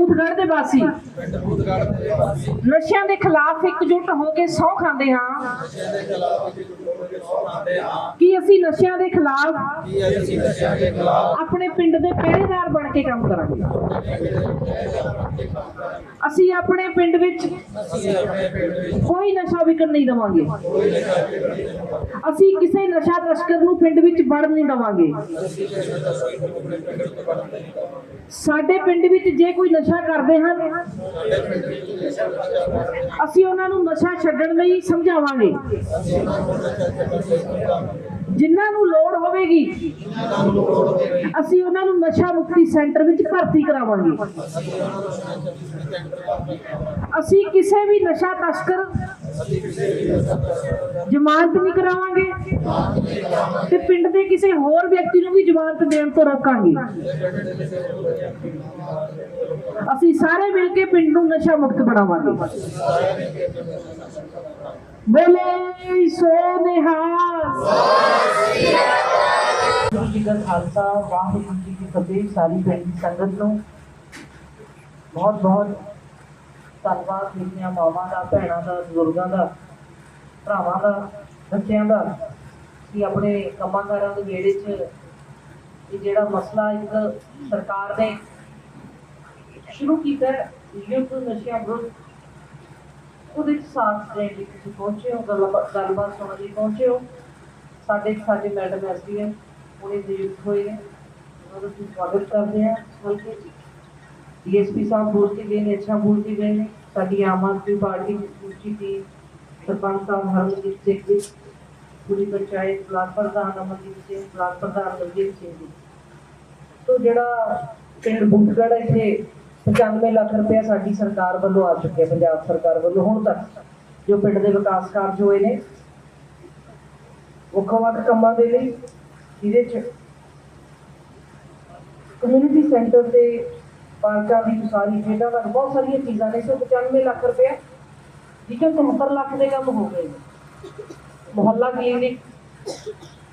ਬੂਥਗੜ੍ਹ ਦੇ ਵਾਸੀ। ਨਸ਼ਿਆਂ ਦੇ ਖਿਲਾਫ ਇਕਜੁੱਟ ਹੋ ਕੇ ਸਹੁੰ ਖਾਂਦੇ ਹਾਂ। ਨਸ਼ਿਆਂ ਹਾਂ ਕਿ ਅਸੀਂ ਨਸ਼ਿਆਂ ਦੇ ਖਿਲਾਫ ਕਿ ਅਸੀਂ ਨਸ਼ਿਆਂ ਦੇ ਖਿਲਾਫ ਆਪਣੇ ਪਿੰਡ ਦੇ ਪਹਿਰੇਦਾਰ ਬਣ ਕੇ ਕੰਮ ਕਰਾਂਗੇ? ਅਸੀਂ ਆਪਣੇ ਪਿੰਡ ਵਿੱਚ ਅਸੀਂ ਆਪਣੇ ਪਿੰਡ ਵਿੱਚ ਕੋਈ ਨਸ਼ਾ ਵਿਕਣ ਨਹੀਂ ਦੇਵਾਂਗੇ। ਦੇਵਾਂਗੇ ਅਸੀਂ ਕਿਸੇ ਨਸ਼ਾ ਤਸਕਰ ਨੂੰ ਪਿੰਡ ਵਿੱਚ ਵੜਨ ਨਹੀਂ ਦੇਵਾਂਗੇ। ਸਾਡੇ ਪਿੰਡ ਵਿੱਚ ਜੇ ਕੋਈ ਨਸ਼ਾ ਕਰਦੇ ਹਨ, ਅਸੀਂ ਉਹਨਾਂ ਨੂੰ ਨਸ਼ਾ ਛੱਡਣ ਲਈ ਸਮਝਾਵਾਂਗੇ। ਜਿਨ੍ਹਾਂ ਨੂੰ ਲੋੜ ਹੋਵੇਗੀ, ਅਸੀਂ ਉਹਨਾਂ ਨੂੰ ਨਸ਼ਾ ਮੁਕਤੀ ਸੈਂਟਰ ਵਿੱਚ ਭਰਤੀ ਕਰਾਵਾਂਗੇ। ਅਸੀਂ ਕਿਸੇ ਵੀ ਨਸ਼ਾ ਤਸਕਰ ਜ਼ਮਾਨਤ ਨਹੀਂ ਕਰਾਵਾਂਗੇ ਤੇ ਪਿੰਡ ਦੇ ਕਿਸੇ ਹੋਰ ਵਿਅਕਤੀ ਨੂੰ ਵੀ ਜ਼ਮਾਨਤ ਦੇਣ ਤੋਂ ਰੋਕਾਂਗੇ। ਅਸੀਂ ਸਾਰੇ ਮਿਲ ਕੇ ਪਿੰਡ ਨੂੰ ਨਸ਼ਾ ਮੁਕਤ ਬਣਾਵਾਂਗੇ। ਬੋਲੇ ਸੋ ਨਿਹਾਲ। ਜੀ ਕਾ ਖਾਲਸਾ, ਵਾਹਿਗੁਰੂ ਜੀ ਕੀ ਫਤਿਹ। ਸਾਰੀ ਪਿੰਡ ਦੀ ਸੰਗਤ ਨੂੰ ਬਹੁਤ ਬਹੁਤ ਧੰਨਵਾਦ। ਮੇਰੀਆਂ ਮਾਵਾਂ ਦਾ, ਭੈਣਾਂ ਦਾ, ਬਜ਼ੁਰਗਾਂ ਦਾ, ਭਰਾਵਾਂ ਦਾ, ਬੱਚਿਆਂ ਦਾ ਕਿ ਆਪਣੇ ਕੰਮਾਂ ਕਾਰਾਂ ਦੇ ਵੇੜੇ 'ਚ ਇਹ ਜਿਹੜਾ ਮਸਲਾ ਇੱਕ ਸਰਕਾਰ ਨੇ ਸ਼ੁਰੂ ਕੀਤਾ ਯੁੱਧ ਨਸ਼ਿਆਂ ਵਿਰੁੱਧ ਉਹਦੇ 'ਚ ਸਾਥ ਦੇਣ ਲਈ ਤੁਸੀਂ ਪਹੁੰਚੇ ਹੋ ਗੱਲਬਾਤ ਗੱਲਬਾਤ ਸੁਣਨ ਲਈ ਪਹੁੰਚੇ ਹੋ। ਸਾਡੇ ਸਾਡੇ ਮੈਡਮ ਐਸਡੀਐਮ ਉਹਨੇ ਨਿਯੁਕਤ ਹੋਏ ਨੇ। ਉਹਨਾਂ ਦਾ ਅਸੀਂ ਸਵਾਗਤ ਕਰਦੇ ਹਾਂ। ਹਲਕੇ 'ਚ ਡੀਐਸਪੀ ਸਾਹਿਬ ਬੋਲ ਗਏ ਨੇ, ਅੱਛਾ ਬੋਲ ਗਏ ਨੇ। ਸਾਡੀ ਆਮ ਆਦਮੀ ਪਾਰਟੀ ਦੀ ਸਮੁੱਚੀ ਟੀਮ, ਸਰਪੰਚ ਸਾਹਿਬ ਹਰਮਨਜੀਤ ਸਿੰਘ ਜੀ, ਪੂਰੀ ਪੰਚਾਇਤ, ਬਲਾਕ ਪ੍ਰਧਾਨ ਅਮਰਜੀਤ ਸਿੰਘ, ਬਲਾਕ ਪ੍ਰਧਾਨ ਦਲਜੀਤ ਸਿੰਘ ਜੀ। ਤੋਂ ਜਿਹੜਾ ਪਿੰਡ ਬੁੱਟਗੜ ਇੱਥੇ 95 ਲੱਖ ਰੁਪਇਆ ਸਾਡੀ ਸਰਕਾਰ ਵੱਲੋਂ ਆ ਚੁੱਕੇ ਪੰਜਾਬ ਸਰਕਾਰ ਵੱਲੋਂ ਹੁਣ ਤੱਕ, ਜੋ ਪਿੰਡ ਦੇ ਵਿਕਾਸ ਕਾਰਜ ਹੋਏ ਨੇ। ਵੱਖੋ ਵੱਖ ਕੰਮਾਂ ਦੇ ਲਈ, ਜਿਹਦੇ ਚ ਕਮਿਊਨਿਟੀ ਸੈਂਟਰ ਤੇ ਪਾਰਕਾਂ ਦੀ ਉਸਾਰੀ, ਖੇਡਾਂ ਤੱਕ ਬਹੁਤ ਸਾਰੀਆਂ ਚੀਜ਼ਾਂ ਨੇ, ਸੋ 95 ਲੱਖ ਰੁਪਇਆ ਜਿਹਦੇ 73 ਲੱਖ ਦੇ ਕੰਮ ਹੋ ਗਏ ਨੇ। ਮੁਹੱਲਾ ਕਲੀਨਿਕ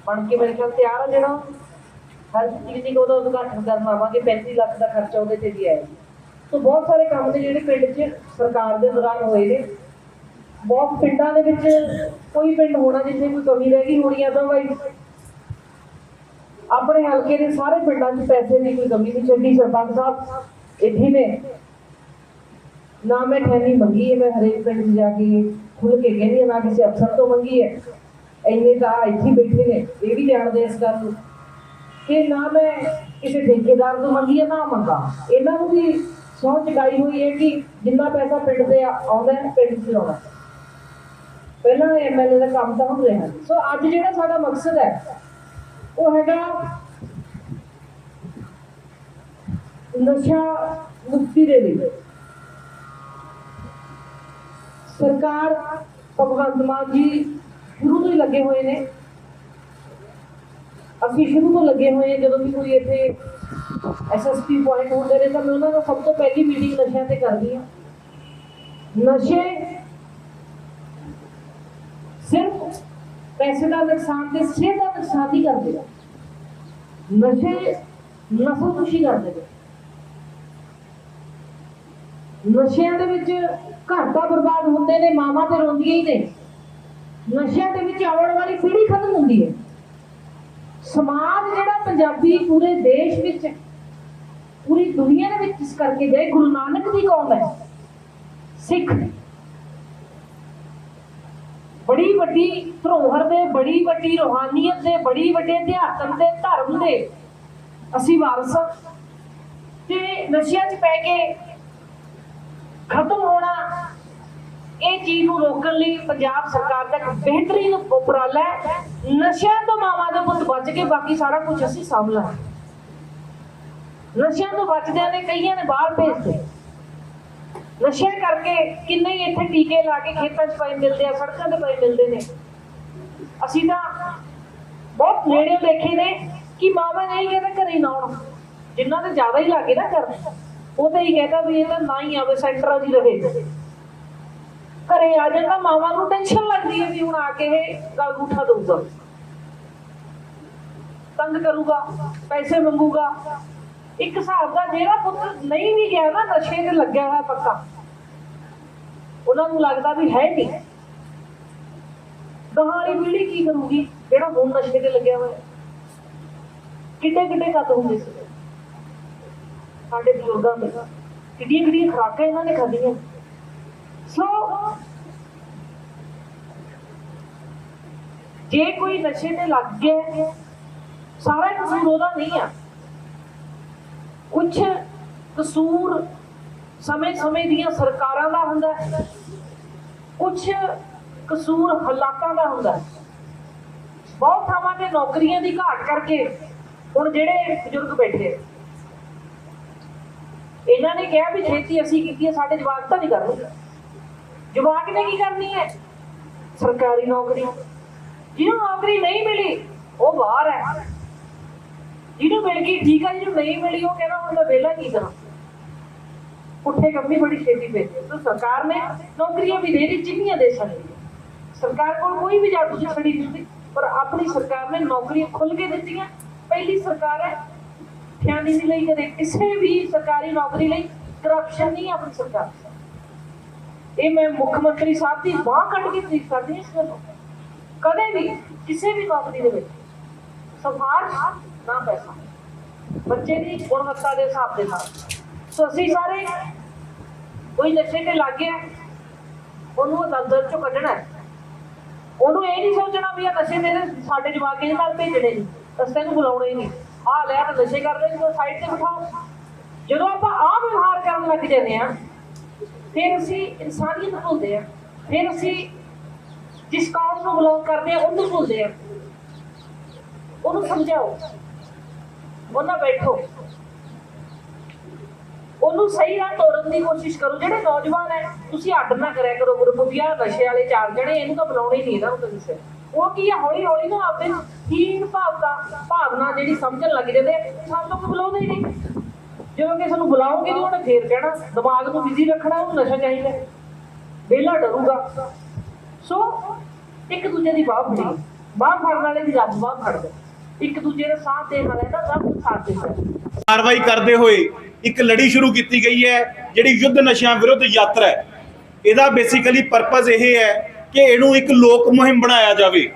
ਬਣ ਕੇ ਮੇਰੇ ਖਿਆਲ ਤਿਆਰ ਆ ਜਿਹੜਾ। ਹੈਲਥ ਕਲੀਨਿਕ ਉਹਦਾ ਉਦਘਾਟਨ ਕਰਨ ਆਵਾਂਗੇ 35 ਲੱਖ ਦਾ ਖਰਚਾ ਉਹਦੇ ਤੇ ਵੀ ਆਇਆ। ਸੋ ਬਹੁਤ ਸਾਰੇ ਕੰਮ ਨੇ ਜਿਹੜੇ ਪਿੰਡ 'ਚ ਸਰਕਾਰ ਦੇ ਦੌਰਾਨ ਹੋਏ ਨੇ। ਬਹੁਤ ਪਿੰਡਾਂ ਦੇ ਵਿੱਚ ਕੋਈ ਪਿੰਡ ਹੋਣਾ ਜਿੱਥੇ ਕੋਈ ਕਮੀ ਰਹਿ ਗਈ ਹੋਣੀ ਅਦਰਵਾਈਜ਼ ਆਪਣੇ ਹਲਕੇ ਦੇ ਸਾਰੇ ਪਿੰਡਾਂ 'ਚ ਪੈਸੇ ਦੀ ਕੋਈ ਕਮੀ ਨਹੀਂ ਛੱਡੀ। ਸਰਪੰਚ ਸਾਹਿਬ ਇੱਥੇ ਨੇ। ਨਾ ਮੈਂ ਠਹਿਣੀ ਮੰਗੀ ਹੈ, ਮੈਂ ਹਰੇਕ ਪਿੰਡ 'ਚ ਜਾ ਕੇ ਖੁੱਲ ਕੇ ਕਹਿੰਦੀ ਨਾ ਕਿਸੇ ਅਫਸਰ ਤੋਂ ਮੰਗੀ ਹੈ। ਇੰਨੇ ਤਾਂ ਇੱਥੇ ਬੈਠੇ ਨੇ, ਇਹ ਵੀ ਜਾਣਦੇ ਇਸ ਗੱਲ ਨੂੰ। ਕਿ ਨਾ ਮੈਂ ਕਿਸੇ ਠੇਕੇਦਾਰ ਤੋਂ ਮੰਗੀ ਹੈ, ਨਾ ਮੰਗਾ। ਇਹਨਾਂ ਨੂੰ ਵੀ ਸਹੁੰ ਚੁਕਾਈ ਹੋਈ ਹੈ ਕਿ ਜਿੰਨਾ ਪੈਸਾ ਪਿੰਡ ਦੇ ਆਉਂਦਾ ਹੈ, ਪਿੰਡ 'ਚ ਲਾਉਣਾ ਪਹਿਲਾਂ ਐਮਐਲਏ ਦਾ ਕੰਮ ਤਾਂ ਹੁਣ ਰਿਹਾ ਸੋ ਅੱਜ ਜਿਹੜਾ ਸਾਡਾ ਮਕਸਦ ਹੈ, ਉਹ ਹੈਗਾ ਨਸ਼ਾ ਮੁਕਤੀ ਦੇ ਲਈ। ਸਰਕਾਰ ਭਗਵੰਤ ਮਾਨ ਜੀ ਸ਼ੁਰੂ ਤੋਂ ਹੀ ਲੱਗੇ ਹੋਏ ਨੇ। ਅਸੀਂ ਸ਼ੁਰੂ ਤੋਂ ਲੱਗੇ ਹੋਏ ਹਾਂ ਜਦੋਂ ਵੀ ਕੋਈ ਇੱਥੇ ਐਸਐਸਪੀ ਪੁਆਇੰਟ ਹੁੰਦੇ ਨੇ ਤਾਂ ਮੈਂ ਉਹਨਾਂ ਦਾ ਸਭ ਤੋਂ ਪਹਿਲੀ ਮੀਟਿੰਗ ਨਸ਼ਿਆਂ ਤੇ ਕਰਦੀ ਹਾਂ। ਨਸ਼ੇ ਸਿਰਫ ਪੈਸੇ ਦਾ ਨੁਕਸਾਨ ਤੇ ਸਿਹਤ ਦਾ ਨੁਕਸਾਨ ਨਹੀਂ ਕਰਦੇ ਨਸ਼ੇ ਨਸਲ ਖੁਸ਼ੀ ਕਰਦੇ ਨੇ ਨਸ਼ਿਆਂ ਦੇ ਵਿੱਚ ਘਰ ਦਾ ਬਰਬਾਦ ਹੁੰਦੇ ਨੇ, ਮਾਵਾਂ ਤੇ ਰੋਂਦੀਆਂ ਹੀ ਨੇ। ਨਸ਼ਿਆਂ ਦੇ ਵਿੱਚ ਆਉਣ ਵਾਲੀ ਪੀੜ੍ਹੀ ਖਤਮ ਹੁੰਦੀ ਹੈ। ਸਮਾਜ ਜਿਹੜਾ ਪੰਜਾਬੀ ਪੂਰੇ ਦੇਸ਼ ਵਿੱਚ, ਪੂਰੀ ਦੁਨੀਆ ਦੇ ਵਿੱਚ ਇਸ ਕਰਕੇ ਗਏ ਗੁਰੂ ਨਾਨਕ ਦੀ ਕੌਮ ਹੈ। ਸਿੱਖ। ਬੜੀ ਵੱਡੀ ਧਰੋਹਰ ਦੇ, ਬੜੀ ਵੱਡੀ ਰੋਹਾਨੀਅਤ ਦੇ, ਬੜੀ ਵੱਡੇ ਅਧਿਆਤਮ ਦੇ, ਧਰਮ ਦੇ ਅਸੀਂ ਵਾਰਸ ਤੇ ਨਸ਼ਿਆਂ 'ਚ ਪੈ ਕੇ ਖਤਮ ਹੋਣਾ ਇਹ ਚੀਜ਼ ਨੂੰ ਰੋਕਣ ਲਈ ਪੰਜਾਬ ਸਰਕਾਰ ਦਾ ਇੱਕ ਬਿਹਤਰੀਨ ਉਪਰਾਲਾ ਹੈ। ਨਸ਼ਿਆਂ ਤੋਂ ਮਾਵਾਂ ਦੇ ਪੁੱਤ ਬਚ ਕੇ ਬਾਕੀ ਸਾਰਾ ਕੁਝ ਅਸੀਂ ਸਾਂਭ ਲਾਂਗੇ ਨਸ਼ਿਆਂ ਤੋਂ ਬਚਦਿਆਂ ਨੇ ਕਈਆਂ ਨੇ ਬਾਹਰ ਭੇਜਦੇ ਨਸ਼ੇ ਕਰਕੇ ਕਿੰਨੇ ਹੀ ਇੱਥੇ ਟੀਕੇ ਲਾ ਕੇ ਖੇਤਾਂ 'ਚ ਪਏ ਮਿਲਦੇ ਆ, ਸੜਕਾਂ ਤੇ ਪਏ ਮਿਲਦੇ ਨੇ। ਅਸੀਂ ਤਾਂ ਬਹੁਤ ਨੇੜੇ ਦੇਖੇ ਨੇ ਕਿ ਮਾਵਾ ਨਹੀਂ ਕਹਿੰਦਾ ਘਰੇ ਨਾ ਆਉਣ। ਜਿਨ੍ਹਾਂ ਦੇ ਜ਼ਿਆਦਾ ਹੀ ਲੱਗੇ ਨਾ ਕਰਨ ਉਹ ਤਾਂ ਹੀ ਕਹਿੰਦਾ ਵੀ ਇਹ ਤਾਂ ਨਾ ਹੀ ਆਵੇ, ਸੈਂਟਰਾਂ 'ਚ ਹੀ ਰਹੇ। ਘਰੇ ਆ ਜਾਂਦਾ ਮਾਵਾਂ ਨੂੰ ਟੈਨਸ਼ਨ ਲੱਗਦੀ ਹੈ ਵੀ ਹੁਣ ਆ ਕੇ ਇਹ ਗੱਲ ਉਠਾ ਦਊਗਾ। ਤੰਗ ਕਰੂਗਾ, ਪੈਸੇ ਮੰਗੂਗਾ। ਇੱਕ ਹਿਸਾਬ ਦਾ ਜਿਹੜਾ ਪੁੱਤ ਨਹੀਂ ਵੀ ਗਿਆ ਨਾ, ਨਸ਼ੇ ਤੇ ਲੱਗਿਆ ਹੋਇਆ ਪੱਕਾ, ਉਹਨਾਂ ਨੂੰ ਲੱਗਦਾ ਵੀ ਹੈ ਨਹੀਂ। ਗਾਹਾਂ ਵਾਲੀ ਕੀ ਕਰੂਗੀ, ਜਿਹੜਾ ਹੁਣ ਨਸ਼ੇ ਤੇ ਲੱਗਿਆ ਹੋਇਆ। ਕਿੱਡੇ ਕਿੱਡੇ ਕੱਦ ਹੁੰਦੇ ਸੀ। ਸਾਡੇ ਬਜ਼ੁਰਗਾਂ ਦੇ। ਕਿੱਡੀਆਂ ਕਿੱਡੀਆਂ ਖੁਰਾਕਾਂ ਇਹਨਾਂ ਨੇ ਖਾਧੀਆਂ। ਸੋ ਜੇ ਕੋਈ ਨਸ਼ੇ ਤੇ ਲੱਗ ਗਿਆ, ਸਾਰਾ ਕਸੂਰ ਉਹਦਾ ਨਹੀਂ ਆ। ਕੁਝ ਕਸੂਰ ਸਮੇਂ-ਸਮੇਂ ਦੀਆਂ ਸਰਕਾਰਾਂ ਦਾ ਹੁੰਦਾ ਹੈ। ਕੁਝ ਕਸੂਰ ਹਾਲਾਤਾਂ ਦਾ ਹੁੰਦਾ ਹੈ। ਬਹੁਤ ਥਾਵਾਂ ਤੇ ਨੌਕਰੀਆਂ ਦੀ ਘਾਟ ਕਰਕੇ ਹੁਣ ਜਿਹੜੇ ਬਜ਼ੁਰਗ ਬੈਠੇ ਇਹਨਾਂ ਨੇ ਕਿਹਾ ਵੀ ਛੇਤੀ ਅਸੀਂ ਕੀਤੀ ਸਾਡੇ ਜਵਾਕ ਤਾਂ ਨਹੀਂ ਕਰਨਗੇ। ਜਵਾਕ ਨੇ ਕੀ ਕਰਨੀ ਹੈ? ਸਰਕਾਰੀ ਨੌਕਰੀ ਜਿਹਨੂੰ ਨੌਕਰੀ ਨਹੀਂ ਮਿਲੀ, ਉਹ ਬਾਹਰ ਹੈ। ਜਿਹਨੂੰ ਮਿਲ ਗਈ, ਠੀਕ ਹੈ ਜਿਹਨੂੰ ਨਹੀਂ ਮਿਲੀ, ਉਹ ਕਹਿੰਦਾ ਹੁਣ ਮੈਂ ਵਿਹਲਾ ਕੀ ਕਰਾਂ? ਉੱਠੇ ਕੰਮੀ ਬੜੀ ਛੇਤੀ ਪਈ ਤਾਂ ਸਰਕਾਰ ਨੇ ਨੌਕਰੀਆਂ ਵੀ ਦੇ ਦਿੱਤੀ ਜਿੰਨੀਆਂ ਦੇ ਸਕਦੀ ਸਰਕਾਰ ਕੋਲ ਕੋਈ ਵੀ ਜਾਦੂ ਦੀ ਛੜੀ ਨਹੀਂ ਪਰ ਆਪਣੀ ਸਰਕਾਰ ਨੇ ਨੌਕਰੀਆਂ ਖੁੱਲ ਕੇ ਦਿੱਤੀਆਂ। ਪਹਿਲੀ ਸਰਕਾਰ ਹੈ ਠਿਆਨੀ ਨਹੀਂ ਲਈ ਕਦੇ। ਕਿਸੇ ਵੀ ਸਰਕਾਰੀ ਨੌਕਰੀ ਲਈ ਕਰਪਸ਼ਨ ਨਹੀਂ ਆਪਣੀ ਸਰਕਾਰ ਇਹ ਮੈਂ ਮੁੱਖ ਮੰਤਰੀ ਸਾਹਿਬ ਦੀ ਬਾਹ ਕੱਢ ਕੇ ਤਾਰੀਫ ਕਰਦੀ ਇਸ ਗੱਲੋਂ ਕਦੇ ਵੀ ਕਿਸੇ ਵੀ ਨੌਕਰੀ ਦੇ ਵਿੱਚ ਸਮਾਜ ਨਾ ਪੈਸਾ। ਬੱਚੇ ਦੀ ਗੁਣਵੱਤਾ ਦੇ ਹਿਸਾਬ ਦੇ ਨਾਲ। ਸੋ ਅਸੀਂ ਸਾਰੇ ਕੋਈ ਨਸ਼ੇ ਤੇ ਲੱਗ ਗਿਆ ਉਹਨੂੰ ਦਲਦਲ ਚੋਂ ਕੱਢਣਾ ਹੈ। ਉਹਨੂੰ ਇਹ ਨਹੀਂ ਸੋਚਣਾ ਵੀ ਆ ਨਸ਼ੇ ਦੇ ਸਾਡੇ ਜਵਾਕ ਇਹਦੇ ਨਾਲ ਭੇਜਣੇ ਨਹੀਂ ਰਸਤੇ ਨੂੰ ਬੁਲਾਉਣਾ ਨਹੀਂ ਆਹ ਲੈ ਨਸ਼ੇ ਕਰਦੇ ਜਦੋਂ ਸਾਈਡ ਤੇ ਬਿਠਾਓ ਜਦੋਂ ਆਪਾਂ ਆ ਵਿਵਹਾਰ ਕਰਨ ਲੱਗ ਜਾਂਦੇ ਆ ਫਿਰ ਅਸੀਂ ਇਨਸਾਨੀਅਤ ਭੁੱਲਦੇ ਆ ਫਿਰ ਅਸੀਂ ਜਿਸ ਕੌਮ ਨੂੰ ਬਿਲੋਂਗ ਕਰਦੇ ਆ ਉਹਨੂੰ ਭੁੱਲਦੇ ਆ ਉਹਨੂੰ ਸਮਝਾਓ। ਉਹਨਾਂ ਬੈਠੋ। ਉਹਨੂੰ ਸਹੀ ਰਾਹ ਤੋਰਨ ਦੀ ਕੋਸ਼ਿਸ਼ ਕਰੋ। ਜਿਹੜੇ ਨੌਜਵਾਨ ਹੈ ਤੁਸੀਂ ਅੱਡ ਨਾ ਕਰਿਆ ਕਰੋ ਗਰੁੱਪ ਨਸ਼ੇ ਵਾਲੇ ਚਾਰ ਜਣੇ ਇਹਨੂੰ ਤਾਂ ਬੁਲਾਉਣੇ ਹੀ ਨਹੀਂ ਇਹਨਾਂ ਨੂੰ ਕਿਸੇ ਉਹ ਕੀ ਆ ਹੌਲੀ ਹੌਲੀ ਨਾ ਆਪਦੇ ਹੀਣ ਭਾਵਨਾ ਭਾਵਨਾ ਜਿਹੜੀ ਸਮਝਣ ਲੱਗ ਜਾਂਦੇ ਆ, ਸਾਨੂੰ ਬੁਲਾਉਂਦੇ ਹੀ ਨਹੀਂ। ਜਦੋਂ ਕਿਸੇ ਨੂੰ ਬੁਲਾਓਗੇ ਤਾਂ ਉਹਨੇ ਫੇਰ ਕਹਿਣਾ, ਦਿਮਾਗ ਨੂੰ ਬਿਜ਼ੀ ਰੱਖਣਾ, ਉਹਨੂੰ ਨਸ਼ਾ ਚਾਹੀਦਾ ਵਿਹਲਾ ਡਰੂਗਾ। ਸੋ ਇੱਕ ਦੂਜੇ ਦੀ ਬਾਹ ਫੜੀ। ਬਾਹ ਫੜਨ ਵਾਲੇ ਦੀ ਰੱਬ ਬਾਹ ਫੜਦਾ ਇੱਕ ਦੂਜੇ ਦਾ ਸਾਥ ਦੇਣ ਵਾਲੇ ਦਾ ਰੱਬ ਸਾਥ ਦਿੰਦਾ ਕਾਰਵਾਈ ਕਰਦੇ ਹੋਏ ਇੱਕ ਲੜੀ ਸ਼ੁਰੂ ਕੀਤੀ ਗਈ ਹੈ, ਜਿਹੜੀ ਯੁੱਧ ਨਸ਼ਿਆਂ ਵਿਰੁੱਧ ਯਾਤਰਾ ਹੈ। ਇਹਦਾ ਬੇਸਿਕਲੀ ਪਰਪਸ ਇਹ ਹੈ ਕਿ ਇਹਨੂੰ ਇੱਕ ਲੋਕ ਮੁਹਿੰਮ ਬਣਾਇਆ ਜਾਵੇ।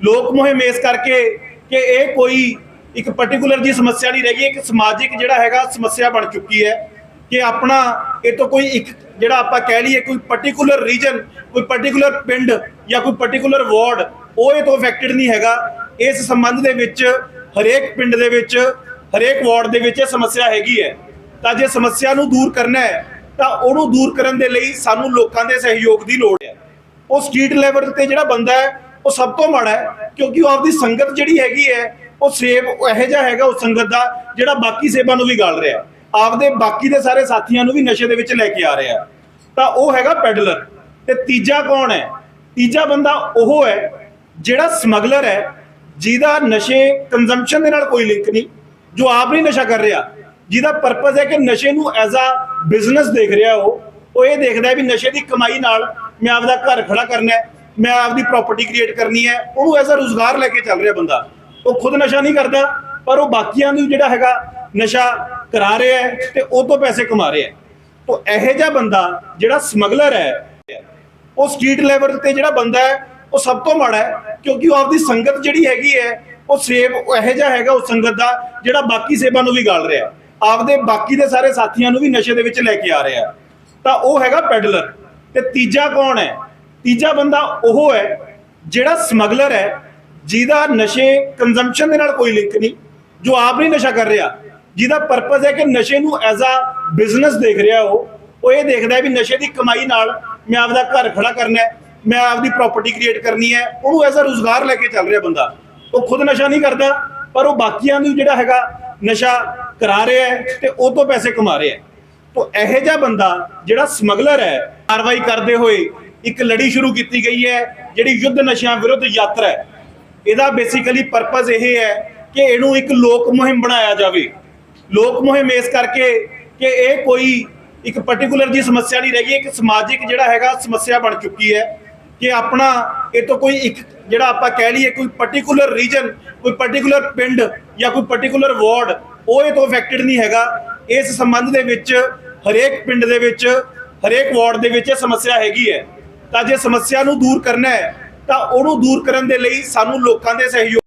ਲੋਕ ਮੁਹਿੰਮ ਇਸ ਕਰਕੇ ਕਿ ਇਹ ਕੋਈ ਇੱਕ ਪਾਰਟਿਕੂਲਰ ਜੀ ਸਮੱਸਿਆ ਨਹੀਂ ਰਹਿ ਗਈ, ਇੱਕ ਸਮਾਜਿਕ ਜਿਹੜਾ ਹੈਗਾ ਸਮੱਸਿਆ ਬਣ ਚੁੱਕੀ ਹੈ ਕਿ ਆਪਣਾ ਇਹ ਤੋਂ ਕੋਈ ਇੱਕ ਜਿਹੜਾ ਆਪਾਂ ਕਹਿ ਲਈਏ ਕੋਈ ਪਾਰਟਿਕੂਲਰ ਰੀਜਨ ਕੋਈ ਪਾਰਟਿਕੂਲਰ ਪਿੰਡ ਜਾਂ ਕੋਈ ਪਾਰਟਿਕੂਲਰ ਵਾਰਡ ਉਹ ਇਹ ਤੋਂ ਅਫੈਕਟਡ ਨਹੀਂ ਹੈਗਾ। ਇਸ ਸੰਬੰਧ ਦੇ ਵਿੱਚ ਹਰੇਕ ਪਿੰਡ ਦੇ ਵਿੱਚ, ਹਰੇਕ ਵਾਰਡ ਦੇ ਵਿੱਚ ਇਹ ਸਮੱਸਿਆ ਹੈਗੀ ਹੈ। ਤਾਂ ਜੇ ਸਮੱਸਿਆ ਨੂੰ ਦੂਰ ਕਰਨਾ ਹੈ, ਤਾਂ ਉਹਨੂੰ ਦੂਰ ਕਰਨ ਦੇ ਲਈ ਸਾਨੂੰ ਲੋਕਾਂ ਦੇ ਸਹਿਯੋਗ ਦੀ ਲੋੜ ਹੈ। ਉਹ ਸਟਰੀਟ ਲੈਵਲ ਤੇ ਜਿਹੜਾ ਬੰਦਾ ਹੈ, ਉਹ ਸਭ ਤੋਂ ਮਾੜਾ ਹੈ, ਕਿਉਂਕਿ ਉਹ ਆਪਦੀ ਸੰਗਤ ਜਿਹੜੀ ਹੈਗੀ ਹੈ ਉਹ ਸੇਬ ਇਹੋ ਜਿਹਾ ਹੈਗਾ ਉਸ ਸੰਗਤ ਦਾ ਜਿਹੜਾ ਬਾਕੀ ਸੇਬਾਂ ਨੂੰ ਵੀ ਗਾਲ ਰਿਹਾ। ਆਪਦੇ ਬਾਕੀ ਦੇ ਸਾਰੇ ਸਾਥੀਆਂ ਨੂੰ ਵੀ ਨਸ਼ੇ ਦੇ ਵਿੱਚ ਲੈ ਕੇ ਆ ਰਿਹਾ। ਤਾਂ ਉਹ ਹੈਗਾ ਪੈਡਲਰ। ਤੇ ਤੀਜਾ ਕੌਣ ਹੈ? ਤੀਜਾ ਬੰਦਾ ਉਹ ਹੈ ਜਿਹੜਾ ਸਮਗਲਰ ਹੈ, ਜਿਹਦਾ ਨਸ਼ੇ ਕੰਜ਼ੰਪਸ਼ਨ ਦੇ ਨਾਲ ਕੋਈ ਲਿੰਕ ਨਹੀਂ, ਜੋ ਆਪ ਨਹੀਂ ਨਸ਼ਾ ਕਰ ਰਿਹਾ। ਜਿਹਦਾ ਪਰਪਸ ਹੈ ਕਿ ਨਸ਼ੇ ਨੂੰ ਐਜ਼ ਅ ਬਿਜ਼ਨਸ ਦੇਖ ਰਿਹਾ ਉਹ। ਉਹ ਇਹ ਦੇਖਦਾ ਵੀ ਨਸ਼ੇ ਦੀ ਕਮਾਈ ਨਾਲ ਮੈਂ ਆਪਦਾ ਘਰ ਖੜਾ ਕਰਨਾ ਹੈ, ਮੈਂ ਆਪਦੀ ਪ੍ਰਾਪਰਟੀ ਕ੍ਰੀਏਟ ਕਰਨੀ ਹੈ, ਉਹਨੂੰ ਐਜ਼ ਅ ਰੋਜ਼ਗਾਰ ਲੈ ਕੇ ਚੱਲ ਰਿਹਾ ਬੰਦਾ। ਉਹ ਖੁਦ ਨਸ਼ਾ ਨਹੀਂ ਕਰਦਾ, ਪਰ ਉਹ ਬਾਕੀਆਂ ਨੂੰ ਜਿਹੜਾ ਹੈਗਾ ਨਸ਼ਾ ਕਰਾ ਰਿਹਾ ਹੈ ਤੇ ਉਹ ਤੋਂ ਪੈਸੇ ਕਮਾ ਰਿਹਾ ਹੈ। ਤੋਂ ਇਹੋ ਜਿਹਾ ਬੰਦਾ ਜਿਹੜਾ ਸਮਗਲਰ ਹੈ, ਉਹ ਸਟਰੀਟ ਲੈਵਲ ਤੇ ਜਿਹੜਾ ਬੰਦਾ ਹੈ, ਉਹ ਸਭ ਤੋਂ ਮਾੜਾ ਹੈ, ਕਿਉਂਕਿ ਉਹ ਆਪਦੀ ਸੰਗਤ ਜਿਹੜੀ ਹੈਗੀ ਹੈ, ਉਹ ਸੇਬ ਇਹੋ ਜਿਹਾ ਹੈਗਾ ਉਸ ਸੰਗਤ ਦਾ ਜਿਹੜਾ ਬਾਕੀ ਸੇਬਾਂ ਨੂੰ ਵੀ ਗਾਲ ਰਿਹਾ ਆਪਦੇ ਬਾਕੀ ਦੇ ਸਾਰੇ ਸਾਥੀਆਂ ਨੂੰ ਵੀ ਨਸ਼ੇ ਦੇ ਵਿੱਚ ਲੈ ਕੇ ਆ ਰਿਹਾ ਤਾਂ ਉਹ ਹੈਗਾ ਪੈਡਲਰ। ਤੇ ਤੀਜਾ ਕੌਣ ਹੈ? ਤੀਜਾ ਬੰਦਾ ਉਹ ਹੈ ਜਿਹੜਾ ਸਮਗਲਰ ਹੈ ਜਿਹਦਾ ਨਸ਼ੇ ਕੰਜ਼ੰਪਸ਼ਨ ਦੇ ਨਾਲ ਕੋਈ ਲਿੰਕ ਨਹੀਂ, ਜੋ ਆਪ ਨਹੀਂ ਨਸ਼ਾ ਕਰ ਰਿਹਾ, ਜਿਹਦਾ ਪਰਪਸ ਹੈ ਕਿ ਨਸ਼ੇ ਨੂੰ ਐਜ਼ ਅ ਬਿਜ਼ਨਸ ਦੇਖ ਰਿਹਾ ਉਹ ਉਹ ਇਹ ਦੇਖਦਾ ਵੀ ਨਸ਼ੇ ਦੀ ਕਮਾਈ ਨਾਲ ਮੈਂ ਆਪਦਾ ਘਰ ਖੜਾ ਕਰਨਾ ਹੈ, ਮੈਂ ਆਪਦੀ ਪ੍ਰਾਪਰਟੀ ਕ੍ਰੀਏਟ ਕਰਨੀ ਹੈ, ਉਹਨੂੰ ਐਜ਼ ਅ ਰੋਜ਼ਗਾਰ ਲੈ ਕੇ ਚੱਲ ਰਿਹਾ ਬੰਦਾ। ਉਹ ਖੁਦ ਨਸ਼ਾ ਨਹੀਂ ਕਰਦਾ, ਪਰ ਉਹ ਬਾਕੀਆਂ ਨੂੰ ਜਿਹੜਾ ਹੈਗਾ ਨਸ਼ਾ ਕਰਾ ਰਿਹਾ ਹੈ ਤੇ ਉਹ ਤੋਂ ਪੈਸੇ ਕਮਾ ਰਿਹਾ ਹੈ। ਤੋ ਇਹੋ ਜਿਹਾ ਬੰਦਾ ਜਿਹੜਾ ਸਮਗਲਰ ਹੈ, ਕਾਰਵਾਈ ਕਰਦੇ ਹੋਏ ਇੱਕ ਲੜੀ ਸ਼ੁਰੂ ਕੀਤੀ ਗਈ ਹੈ, ਜਿਹੜੀ ਯੁੱਧ ਨਸ਼ਿਆਂ ਵਿਰੁੱਧ ਯਾਤਰਾ ਹੈ। ਇਹਦਾ ਬੇਸਿਕਲੀ ਪਰਪਸ ਇਹ ਹੈ ਕਿ ਇਹਨੂੰ ਇੱਕ ਲੋਕ ਮੁਹਿੰਮ ਬਣਾਇਆ ਜਾਵੇ। ਲੋਕ ਮੁਹਿੰਮ ਇਸ ਕਰਕੇ ਕਿ ਇਹ ਕੋਈ ਇੱਕ ਪਾਰਟਿਕੂਲਰ ਦੀ ਸਮੱਸਿਆ ਨਹੀਂ ਰਹੀ ਇੱਕ ਸਮਾਜਿਕ ਜਿਹੜਾ ਹੈਗਾ ਸਮੱਸਿਆ ਬਣ ਚੁੱਕੀ ਹੈ ਕਿ ਆਪਣਾ ਇਹ ਤੋਂ ਕੋਈ ਇੱਕ ਜਿਹੜਾ ਆਪਾਂ ਕਹਿ ਲਈਏ ਕੋਈ ਪਾਰਟਿਕੂਲਰ ਰੀਜਨ ਕੋਈ ਪਾਰਟਿਕੂਲਰ ਪਿੰਡ ਜਾਂ ਕੋਈ ਪਾਰਟਿਕੂਲਰ ਵਾਰਡ, ਉਹ ਇਹ ਤੋਂ ਅਫੈਕਟਡ ਨਹੀਂ ਹੈਗਾ। ਇਸ ਸੰਬੰਧ ਦੇ ਵਿੱਚ ਹਰੇਕ ਪਿੰਡ ਦੇ ਵਿੱਚ, ਹਰੇਕ ਵਾਰਡ ਦੇ ਵਿੱਚ ਇਹ ਸਮੱਸਿਆ ਹੈਗੀ ਹੈ। ਤਾਂ ਜੇ ਸਮੱਸਿਆ ਨੂੰ ਦੂਰ ਕਰਨਾ ਹੈ ਤਾਂ ਉਹਨੂੰ ਦੂਰ ਕਰਨ ਦੇ ਲਈ ਸਾਨੂੰ ਲੋਕਾਂ ਦੇ ਸਹਿਯੋਗ